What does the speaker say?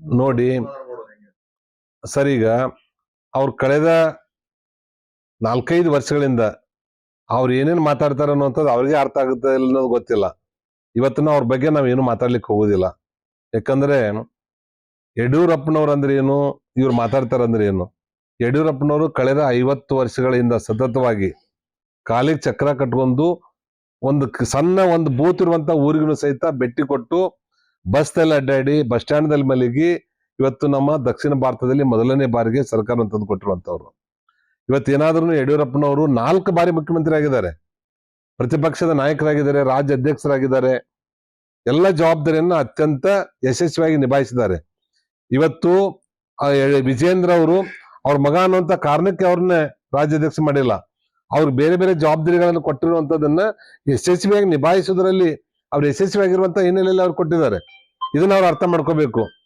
ನೋಡಿ, ಸರ್ ಈಗ ಅವ್ರು ಕಳೆದ ನಾಲ್ಕೈದು ವರ್ಷಗಳಿಂದ ಅವ್ರು ಏನೇನು ಮಾತಾಡ್ತಾರೆ ಅನ್ನೋಂಥದ್ದು ಅವ್ರಿಗೆ ಅರ್ಥ ಆಗುತ್ತೆ ಅನ್ನೋದು ಗೊತ್ತಿಲ್ಲ. ಇವತ್ತಿನ ಅವ್ರ ಬಗ್ಗೆ ನಾವೇನು ಮಾತಾಡ್ಲಿಕ್ಕೆ ಹೋಗೋದಿಲ್ಲ. ಯಾಕಂದ್ರೆ ಯಡಿಯೂರಪ್ಪನವ್ರು ಅಂದ್ರೆ ಏನು, ಇವ್ರು ಮಾತಾಡ್ತಾರೆ ಅಂದ್ರೆ ಏನು? ಯಡಿಯೂರಪ್ಪನವರು ಕಳೆದ ಐವತ್ತು ವರ್ಷಗಳಿಂದ ಸತತವಾಗಿ ಕಾಲಿಗೆ ಚಕ್ರ ಕಟ್ಕೊಂಡು ಒಂದು ಸಣ್ಣ ಒಂದು ಬೂತ್ ಇರುವಂತ ಊರಿಗೂ ಸಹಿತ ಬೆಟ್ಟಿ ಕೊಟ್ಟು ಬಸ್ನಲ್ಲಿ ಅಡ್ಡಾಡಿ ಬಸ್ ಸ್ಟ್ಯಾಂಡ್ದಲ್ಲಿ ಮಲಗಿ ಇವತ್ತು ನಮ್ಮ ದಕ್ಷಿಣ ಭಾರತದಲ್ಲಿ ಮೊದಲನೇ ಬಾರಿಗೆ ಸರ್ಕಾರ ತಂದು ಕೊಟ್ಟಿರುವಂತವ್ರು ಇವತ್ತೇನಾದ್ರೂ ಯಡಿಯೂರಪ್ಪನವರು ನಾಲ್ಕು ಬಾರಿ ಮುಖ್ಯಮಂತ್ರಿ ಆಗಿದ್ದಾರೆ ಪ್ರತಿಪಕ್ಷದ ನಾಯಕರಾಗಿದ್ದಾರೆ, ರಾಜ್ಯ ಅಧ್ಯಕ್ಷರಾಗಿದ್ದಾರೆ. ಎಲ್ಲ ಜವಾಬ್ದಾರಿಯನ್ನು ಅತ್ಯಂತ ಯಶಸ್ವಿಯಾಗಿ ನಿಭಾಯಿಸಿದ್ದಾರೆ. ಇವತ್ತು ವಿಜೇಂದ್ರ ಅವರು ಅವ್ರ ಮಗ ಅನ್ನುವಂಥ ಕಾರಣಕ್ಕೆ ಅವ್ರನ್ನ ರಾಜ್ಯಾಧ್ಯಕ್ಷ ಮಾಡಿಲ್ಲ. ಅವ್ರಿಗೆ ಬೇರೆ ಬೇರೆ ಜವಾಬ್ದಾರಿಗಳನ್ನು ಕೊಟ್ಟಿರುವಂತದನ್ನ ಯಶಸ್ವಿಯಾಗಿ ನಿಭಾಯಿಸುವುದರಲ್ಲಿ ಅವ್ರು ಯಶಸ್ವಿಯಾಗಿರುವಂತ ಹಿನ್ನೆಲೆಯಲ್ಲಿ ಅವ್ರು ಕೊಟ್ಟಿದ್ದಾರೆ. ಇದನ್ನ ಅವ್ರು ಅರ್ಥ ಮಾಡ್ಕೋಬೇಕು.